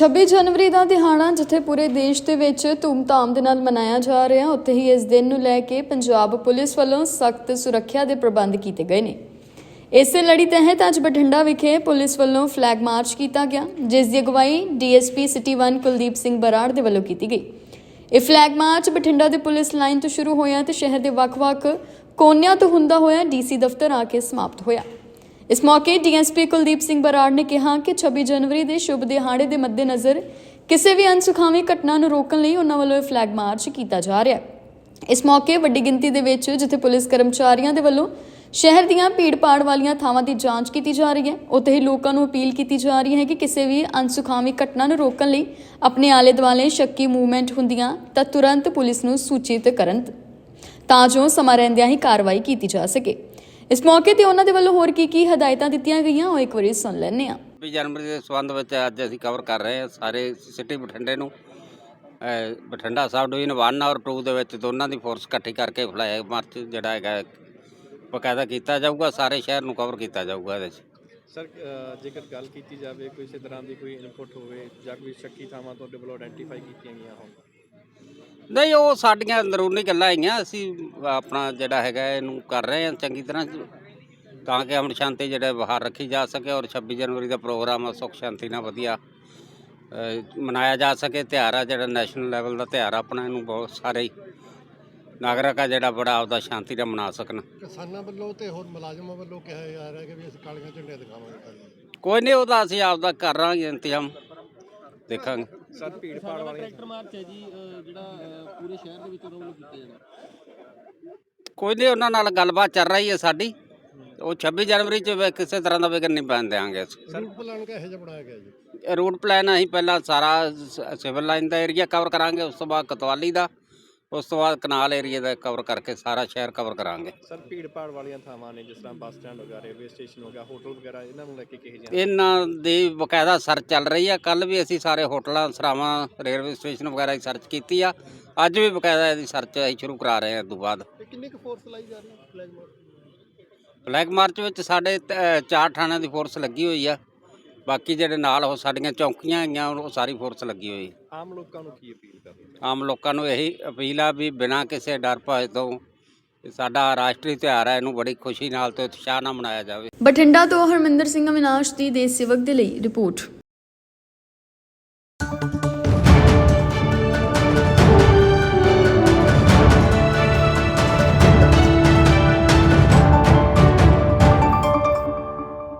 26 ਜਨਵਰੀ ਦਾ ਦਿਹਾੜਾ ਜਿੱਥੇ ਪੂਰੇ ਦੇਸ਼ ਦੇ ਵਿੱਚ ਧੂਮਧਾਮ ਦੇ ਨਾਲ ਮਨਾਇਆ ਜਾ ਰਿਹਾ, ਉੱਥੇ ਹੀ ਇਸ ਦਿਨ ਨੂੰ ਲੈ ਕੇ ਪੰਜਾਬ ਪੁਲਿਸ ਵੱਲੋਂ ਸਖਤ ਸੁਰੱਖਿਆ ਦੇ ਪ੍ਰਬੰਧ ਕੀਤੇ ਗਏ ਨੇ। ਇਸੇ ਲੜੀ ਤਹਿਤ ਅੱਜ ਬਠਿੰਡਾ ਵਿਖੇ ਪੁਲਿਸ ਵੱਲੋਂ ਫਲੈਗ ਮਾਰਚ ਕੀਤਾ ਗਿਆ, ਜਿਸ ਦੀ ਅਗਵਾਈ ਡੀਐਸਪੀ ਸਿਟੀ 1 ਕੁਲਦੀਪ ਸਿੰਘ ਬਰਾੜ ਦੇ ਵੱਲੋਂ ਕੀਤੀ ਗਈ। ਇਹ ਫਲੈਗ ਮਾਰਚ ਬਠਿੰਡਾ ਦੇ ਪੁਲਿਸ ਲਾਈਨ ਤੋਂ ਸ਼ੁਰੂ ਹੋਇਆ ਤੇ ਸ਼ਹਿਰ ਦੇ ਵੱਖ-ਵੱਖ ਕੋਨਿਆਂ ਤੋਂ ਹੁੰਦਾ ਹੋਇਆ ਡੀਸੀ ਦਫ਼ਤਰ ਆ ਕੇ ਸਮਾਪਤ ਹੋਇਆ। ਇਸ ਮੌਕੇ ਡੀਐਸਪੀ ਕੁਲਦੀਪ ਸਿੰਘ ਬਰਾੜ ਨੇ ਕਿਹਾ ਕਿ 26 ਜਨਵਰੀ ਦੇ ਸ਼ੁਭ ਦਿਹਾੜੇ ਦੇ ਮੱਦੇਨਜ਼ਰ ਕਿਸੇ ਵੀ ਅਨਸੁਖਾਵੀ ਘਟਨਾ ਨੂੰ ਰੋਕਣ ਲਈ ਉਹਨਾਂ ਵੱਲੋਂ ਫਲੈਗ ਮਾਰਚ ਕੀਤਾ ਜਾ ਰਿਹਾ ਹੈ। ਇਸ ਮੌਕੇ ਵੱਡੀ ਗਿਣਤੀ ਦੇ ਵਿੱਚ ਜਿੱਥੇ ਪੁਲਿਸ ਕਰਮਚਾਰੀਆਂ ਦੇ ਵੱਲੋਂ ਸ਼ਹਿਰ ਦੀਆਂ ਭੀੜ-ਭਾੜ ਵਾਲੀਆਂ ਥਾਵਾਂ ਦੀ ਜਾਂਚ ਕੀਤੀ ਜਾ ਰਹੀ ਹੈ, ਉੱਥੇ ਹੀ ਲੋਕਾਂ ਨੂੰ ਅਪੀਲ ਕੀਤੀ ਜਾ ਰਹੀ ਹੈ ਕਿ ਕਿਸੇ ਵੀ ਅਨਸੁਖਾਵੀ ਘਟਨਾ ਨੂੰ ਰੋਕਣ ਲਈ ਆਪਣੇ ਆਲੇ-ਦੁਆਲੇ ਸ਼ੱਕੀ ਮੂਵਮੈਂਟ ਹੁੰਦੀਆਂ ਤਾਂ ਤੁਰੰਤ ਪੁਲਿਸ ਨੂੰ ਸੂਚਿਤ ਕਰਨ ਤਾਂ ਜੋ ਸਮਾਂ ਰਹਿੰਦਿਆਂ ਹੀ ਕਾਰਵਾਈ ਕੀਤੀ ਜਾ ਸਕੇ। ਇਸ ਮੌਕੇ ਤੇ ਉਹਨਾਂ ਦੇ ਵੱਲੋਂ ਹੋਰ ਕੀ ਕੀ ਹਦਾਇਤਾਂ ਦਿੱਤੀਆਂ ਗਈਆਂ ਉਹ ਇੱਕ ਵਾਰੀ ਸੁਣ ਲੈਂਦੇ ਹਾਂ। 26 ਜਨਵਰੀ ਦੇ ਸੰਬੰਧ ਵਿੱਚ ਅੱਜ ਅਸੀਂ ਕਵਰ ਕਰ ਰਹੇ ਹਾਂ ਸਾਰੇ ਸਿਟੀ ਬਠਿੰਡੇ ਨੂੰ। ਅਹ ਬਠਿੰਡਾ ਸਾਹਿਬ ਡਿਵੀਜ਼ਨ 1 ਔਰ 2 ਦੇ ਵਿੱਚ ਦੋਨਾਂ ਦੀ ਫੋਰਸ ਇਕੱਠੀ ਕਰਕੇ ਫਲੈਗ ਮਾਰਚ ਜਿਹੜਾ ਹੈਗਾ ਬਕਾਇਦਾ ਕੀਤਾ ਜਾਊਗਾ ਸਾਰੇ ਸ਼ਹਿਰ ਨੂੰ ਕਵਰ ਕੀਤਾ ਜਾਊਗਾ ਇਹਦੇ 'ਚ ਸਰ ਅ, ਜੇਕਰ ਗੱਲ ਕੀਤੀ ਜਾਵੇ ਕੋਈ ਇਸੇ ਤਰ੍ਹਾਂ ਦੀ ਕੋਈ ਇਨਪੁਟ ਹੋਵੇ ਜਾਂ ਕੋਈ ਸ਼ੱਕੀ ਥਾਵਾਂ ਤੁਹਾਡੇ ਵੱਲੋਂ ਆਇਡੈਂਟੀਫਾਈ ਕੀਤੀਆਂ ਗਈਆਂ ਹੋਣ। ਨਹੀਂ ਉਹ ਸਾਡੀਆਂ ਅੰਦਰੂਨੀ ਗੱਲਾਂ ਹੈਗੀਆਂ ਅਸੀਂ ਆਪਣਾ ਜਿਹੜਾ ਹੈਗਾ ਇਹਨੂੰ ਕਰ ਰਹੇ ਹਾਂ ਚੰਗੀ ਤਰ੍ਹਾਂ ਤਾਂ ਕਿ ਅਮਨ ਸ਼ਾਂਤੀ ਜਿਹੜੇ ਬਾਹਰ ਰੱਖੀ ਜਾ ਸਕੇ ਔਰ 26 ਜਨਵਰੀ ਦਾ ਪ੍ਰੋਗਰਾਮ ਆ ਸੁੱਖ ਸ਼ਾਂਤੀ ਨਾਲ ਵਧੀਆ ਮਨਾਇਆ ਜਾ ਸਕੇ ਤਿਉਹਾਰ ਆ ਜਿਹੜਾ ਨੈਸ਼ਨਲ ਲੈਵਲ ਦਾ ਤਿਉਹਾਰ ਆ ਆਪਣਾ ਇਹਨੂੰ ਬਹੁਤ ਸਾਰੇ ਨਾਗਰਿਕ ਆ ਜਿਹੜਾ ਬੜਾ ਆਪਦਾ ਸ਼ਾਂਤੀ ਨਾਲ ਮਨਾ ਸਕਣ ਕਿਸਾਨਾਂ ਵੱਲੋਂ ਤੇ ਹੋਰ ਮੁਲਾਜ਼ਮਾਂ ਵੱਲੋਂ ਕਿਹਾ ਜਾ ਰਿਹਾ ਕਿ ਵੀ ਅਸੀਂ ਕਾਲੀਆਂ ਝੰਡੀਆਂ ਦਿਖਾਵਾਂਗੇ। ਕੋਈ ਨਹੀਂ ਉਹਦਾ ਅਸੀਂ ਆਪਦਾ ਕਰ ਰਾਂਗੇ ਇੰਤਜ਼ਾਮ ਦੇਖਾਂਗੇ ਸਰ ਭੀੜ ਭਾੜ ਵਾਲੇ ਕੋਈ ਨਹੀਂ ਉਹਨਾਂ ਨਾਲ ਗੱਲਬਾਤ ਚੱਲ ਰਹੀ ਹੈ ਸਾਡੀ। ਉਹ 26 ਜਨਵਰੀ ਚ ਵੀ ਕਿਸੇ ਤਰ੍ਹਾਂ ਦਾ ਵਿਗਨ ਨਹੀਂ ਪੈਣ ਦਿਆਂਗੇ ਅਸੀਂ। ਰੂਟ ਪਲਾਨ ਕਿਹੋ ਜਿਹਾ ਬਣਾਇਆ ਗਿਆ ਜੀ? ਇਹ ਰੂਟ ਪਲਾਨ ਅਸੀਂ ਪਹਿਲਾਂ ਸਾਰਾ ਸ- ਸਿਵਲ ਲਾਈਨ ਦਾ ਏਰੀਆ ਕਵਰ ਕਰਾਂਗੇ ਉਸ ਤੋਂ ਬਾਅਦ ਕਤਵਾਲੀ ਦਾ। ਉਸ ਤੋਂ ਬਾਅਦ ਕਨਾਲ ਏਰੀਆ ਦਾ ਕਵਰ ਕਰਕੇ ਸਾਰਾ ਸ਼ਹਿਰ ਕਵਰ ਕਰਾਂਗੇ। ਸਰ ਭੀੜ ਭਾੜ ਵਾਲੀਆਂ ਥਾਵਾਂ ਨੇ ਜਿਸ ਤਰ੍ਹਾਂ ਬੱਸ ਸਟੈਂਡ ਹੋ ਗਿਆ ਰੇਲਵੇ ਸਟੇਸ਼ਨ ਹੋ ਗਿਆ ਹੋਟਲ ਵਗੈਰਾ ਇਹਨਾਂ ਨੂੰ ਲੈ ਕੇ ਕਿਹੋ ਜਿਹਾ ਇਹਨਾਂ ਦੀ ਬਕਾਇਦਾ ਸਰਚ ਚੱਲ ਰਹੀ ਆ। ਕੱਲ ਵੀ ਅਸੀਂ ਸਾਰੇ ਹੋਟਲਾਂ ਸਰਾਵਾਂ ਰੇਲਵੇ ਸਟੇਸ਼ਨ ਵਗੈਰਾ ਦੀ ਸਰਚ ਕੀਤੀ ਆ। ਅੱਜ ਵੀ ਬਕਾਇਦਾ ਇਹਦੀ ਸਰਚ ਅਸੀਂ ਸ਼ੁਰੂ ਕਰਾ ਰਹੇ ਹਾਂ ਇਹ ਤੋਂ ਬਾਅਦ। ਕਿੰਨੀ ਕੁ ਫੋਰਸ ਲਾਈ ਜਾ ਰਹੀ ਹੈ ਫਲੈਗ ਮਾਰਚ ਫਲੈਗ ਮਾਰਚ ਵਿੱਚ ਸਾਡੇ ਤ- ਚਾਰ ਥਾਣਿਆਂ ਦੀ ਫੋਰਸ ਲੱਗੀ ਹੋਈ ਆ। ਬਾਕੀ ਜਿਹੜੇ ਨਾਲ ਉਹ ਸਾਡੀਆਂ ਚੌਕੀਆਂ ਹੈਗੀਆਂ ਉਹ ਸਾਰੀ ਫੋਰਸ ਲੱਗੀ ਹੋਈ। ਆਮ ਲੋਕਾਂ ਨੂੰ ਕੀ ਅਪੀਲ ਕਰਦੇ ਆਮ ਲੋਕਾਂ ਨੂੰ ਇਹੀ ਅਪੀਲ ਆ ਵੀ ਬਿਨਾਂ ਕਿਸੇ ਡਰ ਭਏ ਤੋਂ ਇਹ ਸਾਡਾ ਰਾਸ਼ਟਰੀ ਤਿਉਹਾਰ ਹੈ ਇਹਨੂੰ ਬੜੀ ਖੁਸ਼ੀ ਨਾਲ ਤੇ ਉਤਸ਼ਾਹ ਨਾਲ ਮਨਾਇਆ ਜਾਵੇ। ਬਠਿੰਡਾ ਤੋਂ ਹਰਮਿੰਦਰ ਸਿੰਘ ਅਵਿਨਾਸ਼ ਦੀ ਦੇਸ਼ ਸੇਵਕ ਦੇ ਲਈ ਰਿਪੋਰਟ।